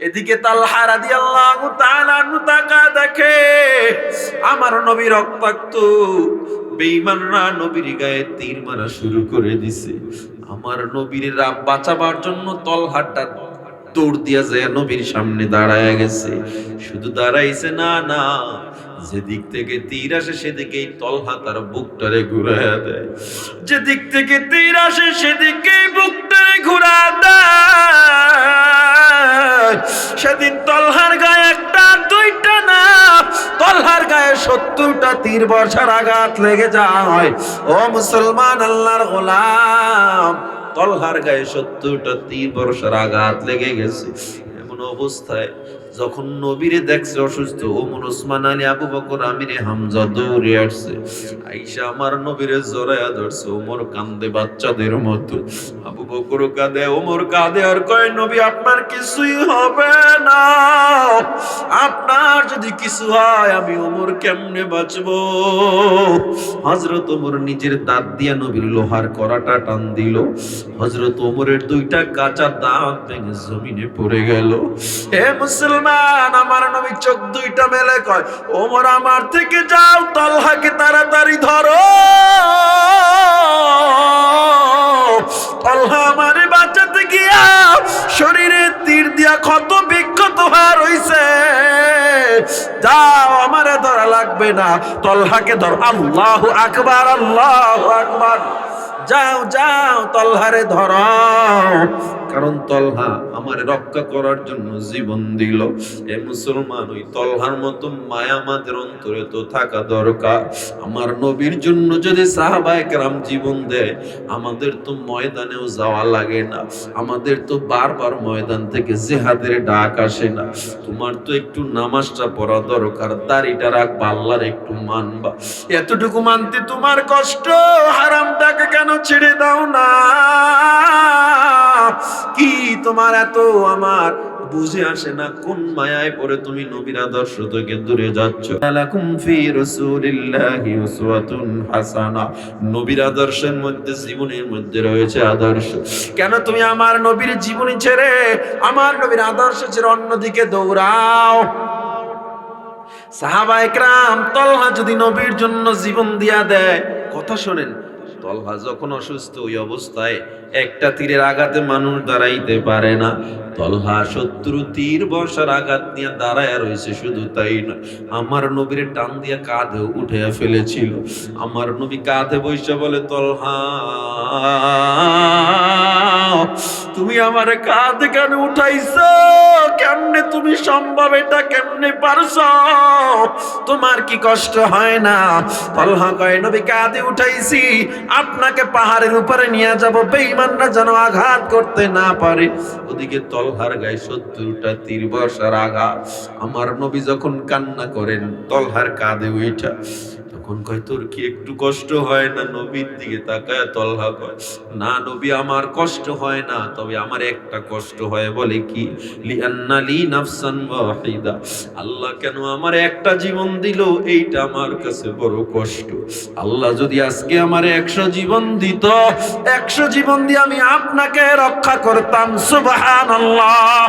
এদিকে তালহা রাদিয়াল্লাহু তাআলা আনহু তাকা দেখে, আমার নবী রক্তাক্ত, বেঈমানরা নবীর গায়ে তীর মারা শুরু করে দিছে। আমার নবীর বাঁচাবার জন্য তলহাটা দৌড় দিয়া যায়, নবীর সামনে দাঁড়ায় গেছে। শুধু দাঁড়াইছে না না, যেদিক থেকে তীর আসে সেদিকেই তলহা তার বুকটারে ঘুরাইয়া দেয়। যেদিক থেকে তীর আসে সেদিকেই বুকটারে ঘুরা দেয়। সেদিন তলহার গায়ে একটা, দুইটা না, তলহার গায়ে সত্তরটা তীর বর্ষার আঘাত লেগে যায়। ও মুসলমান আল্লাহর গোলাম তলহার গায়ে সত্তরটা তীর বর্ষার আঘাত লেগে গেছে। এমন অবস্থায় যখন নবীরে দেখছে অসুস্থ ওমর ওসমান আলী, আবু বকর, আমিরে হামজা দৌড়ে আসছে। আইসা আমার নবীরে জড়াইয়া ধরছে, ওমর কান্দে বাচ্চাদের মতো। আবু বকর কাঁদে, ওমর কাঁদে, আর কয়, নবী, আপনার কিছুই হবে না। আপনার যদি কিছু হয়, আমি ওমর কেমনে বাঁচবো? হজরত ওমর নিজের দাঁত দিয়া নবীর লোহার করাটা টান দিল। হজরত ওমরের দুইটা কাঁচা দাঁত ভেঙে জমিনে পড়ে গেল। হে মুসলমান আমার নবী চোখ দুইটা মেলে কয়, ওমর, আমার থেকে যাও, তলহাকে তাড়াতাড়ি ধরো। তলহা আমারে বাঁচাতে গিয়া শরীরে তীর দিয়া ক্ষত বিক্ষত হয়ে রইছে। যাও, আমারে ধরা লাগবে না, তলহাকে ধর। আল্লাহ আকবার আল্লাহ আকবার। যাও যাও, তলহারে ধর। কারণ তলহা আমার রক্ষা করার জন্য জীবন দিল। এ মুসলমান, ওই তলহার মতো মায়া আমাদের অন্তরে তো থাকা দরকার। আমার নবীর জন্য যদি সাহাবায়ে কেরাম জীবন দেয়, আমাদের তো ময়দানেও যাওয়া লাগে না। আমাদের তো বারবার ময়দান থেকে জেহাদের ডাক আসে না। তোমার তো একটু নামাজটা পড়া দরকার, দাড়িটা রাখবা, আল্লাহর একটু মানবা। এতটুকু মানতে তোমার কষ্ট, হারামটাকে কেন তোমার এত আমার? বুঝে আসে না কোন মায়ায় পড়ে তুমি নবীর আদর্শ থেকে দূরে যাচ্ছ। লাকুম ফি রাসূলিল্লাহি উসওয়াতুন হাসানা। নবীর আদর্শের মধ্যে, জীবনের মধ্যে রয়েছে আদর্শ। কেন তুমি আমার নবীর জীবনী ছেড়ে আমার নবীর আদর্শ ছেড়ে অন্যদিকে দৌড়াও? সাহাবা একরাম তলহা যদি নবীর জন্য জীবন দিয়া দেয়, কথা শোনেন তলহা যখন অসুস্থ ওই অবস্থায় একটা তীরের আঘাতে মানুষ দাঁড়াইতে পারে না। তলহা শত্রু তীর বর্ষার আঘাত নিয়ে দাঁড়ায় রয়েছে, শুধু তাই না আমার নবীর টান দিয়ে কাঁধে উঠে ফেলেছিল। আমার নবী কাঁধে বৈশা বলে, তলহা তুমি আমার কাঁধে কেন উঠাইছো? কেমনে তুমি সম্ভব এটা কেমনে পারছ? তোমার কি কষ্ট হয় না? তলহা কয়, নবী, কাঁধে উঠাইছি। আপনাকে পাহাড়ের উপরে নিয়ে যাব। বেঈমানরা যেন আঘাত করতে না পারে। ওদিকে তলহার গায়ে সত্তরটা তীর বর্ষার আঘাত। আমার নবী যখন কান্না করেন, তলহার কাঁধে উইঠা তখন কয়, তোর কি একটু কষ্ট হয় না নবীর দিকে তাকায়? তলহা কয়, না নবী, আমার কষ্ট হয় না, তবে আমার একটা কষ্ট হয়, বলে কি? লিআন্না লি নাফসান ওয়াহিদা। আল্লাহ কেন আমার একটা জীবন দিল? এইটা আমার কাছে বড় কষ্ট। আল্লাহ যদি আজকে আমার একশো জীবন দিত, একশো জীবন দিয়ে আমি আপনাকে রক্ষা করতাম, সুবহানাল্লাহ।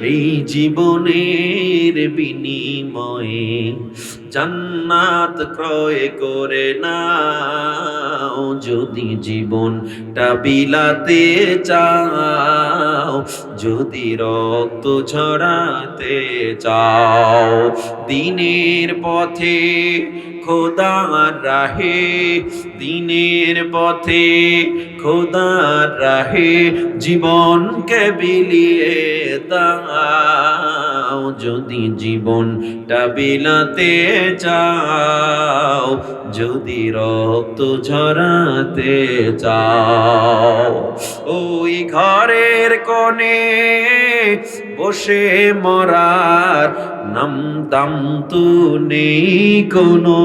এই জীবনের বিনিময়ে। জান্নাত ক্রয় করে নাও, যদি জীবনটা বিলাতে চাও, যদি রক্ত ঝরাতে চাও। দিনের পথে খোদার রাহে, দিনের পথে খোদার রাহে জীবনকে বিলিয়ে দাও যদি জীবনটা বিলাতে চাও যদি রক্ত ঝরাতে চাও ওই ঘরের কোণে বসে মরার নাম দাম তো নেই কোনো।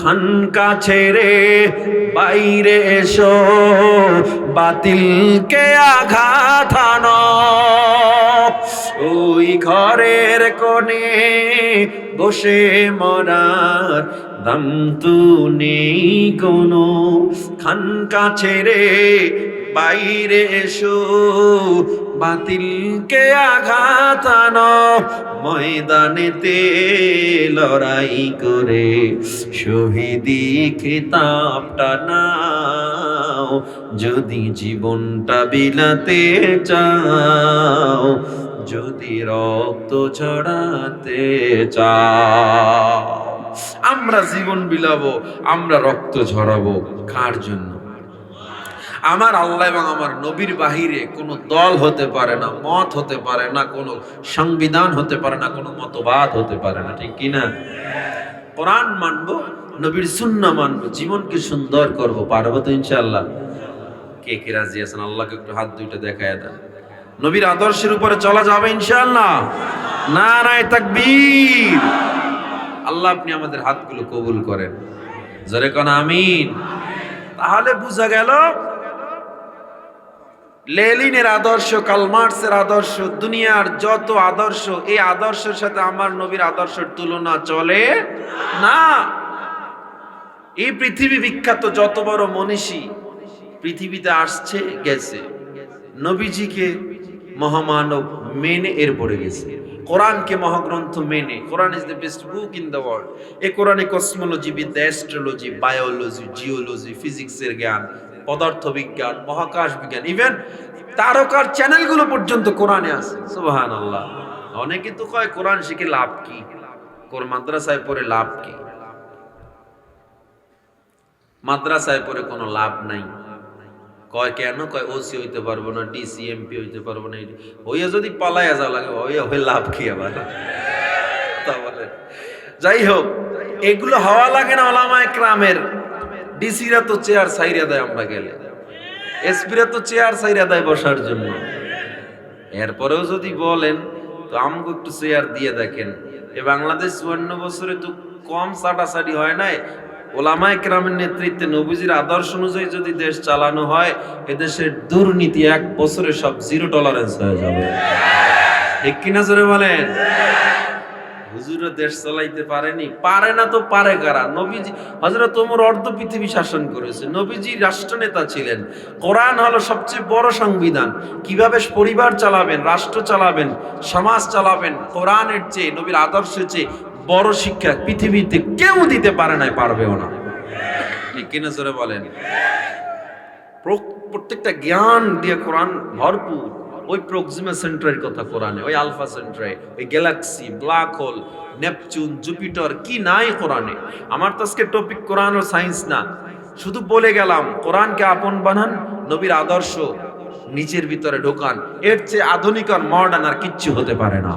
খানকা ছেড়ে বাইরে এসো, বাতিলকে আঘাত আনো। ওই ঘরের কোণে বসে মরার দাম তু নেই কোনো। খানকা ছেড়ে বাইরে এসো বাতিলকে আঘাত আনো, ময়দানেতে লড়াই করে। শহীদি খেতাবটা নাও, যদি জীবনটা বিলাতে চাও, যদি রক্ত ছড়াতে চাও। আমরা জীবন বিলাবো, আমরা রক্ত ঝরাবো। কার জন্য? আমার আল্লাহ এবং আমার নবীর বাহিরে কোনো দল হতে পারে না, মত হতে পারে না, কোনো সংবিধান হতে পারে না, কোনো মতবাদ হতে পারে না, ঠিক কিনা? কোরআন মানবো, নবীর শূন্য মানবো, জীবনকে সুন্দর করব, পারব তো ইনশাআল্লাহ। কে কে রাজি আছেন? আল্লাহকে একটু হাত দুইটা দেখায় দেন। নবীর আদর্শের উপরে চলা যাবে ইনশাল্লাহ না নাই তাকবীর। আল্লাহ আপনি আমাদের হাতগুলো কবুল করেন। জোরে কোন, আমিন। তাহলে বোঝা গেল লেলিনের আদর্শ কালমার্সের আদর্শ, দুনিয়ার যত আদর্শ, এই আদর্শের সাথে আমার নবীর আদর্শের তুলনা চলে না। এই পৃথিবী বিখ্যাত যত বড় মনীষী পৃথিবীতে আসছে, গেছে। নবীজিকে মহামানব মেনে এর পড়ে গেছে। কোরআনকে মহাগ্রন্থ মেনে, Quran is the best book in the world এই কোরআনে কসমোলজি বিদ্যা অ্যাস্ট্রোলজি বায়োলজি জিওলজি ফিজিক্সের জ্ঞান পদার্থ বিজ্ঞান মহাকাশ বিজ্ঞান ইভেন তারকার চ্যানেলগুলো পর্যন্ত কোরআনে আছে। সুবহান আল্লাহ অনেকে তো কয়, কোরআন শিখে লাভ কি? কোর, মাদ্রাসায় পড়ে লাভ কি? মাদ্রাসায় পড়ে কোনো লাভ নাই। কয় কেন? কয় ওসি হইতে পারব না ডিসি এমপি হইতে পারব না হইয়া যদি পালাইয়া যা লাগে হইয়া হয়ে লাভ কি আবার? তা যাই হোক, এগুলো হওয়া লাগে না ওলামায় ক্রামের। ডিসিরা তো চেয়ার সাইরা দেয় আমরা গেলে। এসপিরা তো চেয়ার সাইরা দেয় বসার জন্য। এরপরেও যদি বলেন, তো আমাকে একটু চেয়ার দিয়ে দেখেন। এ বাংলাদেশ চুয়ান্ন বছরে তো কম সাটাসাটি হয় নাই ওলামায় ক্রামের নেতৃত্বে নবীজির আদর্শ অনুযায়ী যদি দেশ চালানো হয়, এদেশের দুর্নীতি এক বছরে সব জিরো টলারেন্স হয়ে যাবে। ঠিক কিনা জোরে বলেন? দেশ চালাইতে পারেনি। পারে না তো পারে কারা? নবীজি হজরত তোমর অর্ধ পৃথিবী শাসন করেছে। নবীজি রাষ্ট্রনেতা ছিলেন। কোরআন হলো সবচেয়ে বড় সংবিধান। কীভাবে পরিবার চালাবেন, রাষ্ট্র চালাবেন, সমাজ চালাবেন, কোরআনের চেয়ে, নবীর আদর্শের চেয়ে বড় শিক্ষা পৃথিবীতে কেউ দিতে পারে নাই, পারবেও না। কিনা জোরে বলেন? প্রত্যেকটা জ্ঞান দিয়ে কোরআন ভরপুর। ওই প্রক্সিমা সেন্টারের কথা কোরআনে, ওই আলফা সেন্টারে, ওই galaxy, black hole, Neptune, Jupiter, কি নাই কোরআনে? আমার তো আজকে টপিক কোরআন ও সায়েন্স না। শুধু বলে গেলাম, কোরআনকে আপন বানান, নবীর আদর্শ নিচের ভিতরে ঢোকান, এর চেয়ে আধুনিক আর মডার্ন আর কিচ্ছু হতে পারে না।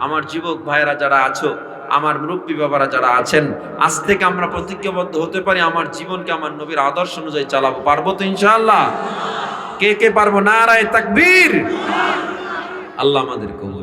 আমার যুবক ভাইয়েরা যারা আছো, আমার মুরব্বী বাবারা যারা আছেন, আজ থেকে আমরা প্রতিজ্ঞাবদ্ধ হতে পারি, আমার জীবনকে আমার নবীর আদর্শ অনুযায়ী চালাবো। পারব তো ইনশাআল্লাহ? কে কে পারব? না নারায় তাকবীর! আল্লাহ আমাদের কবুল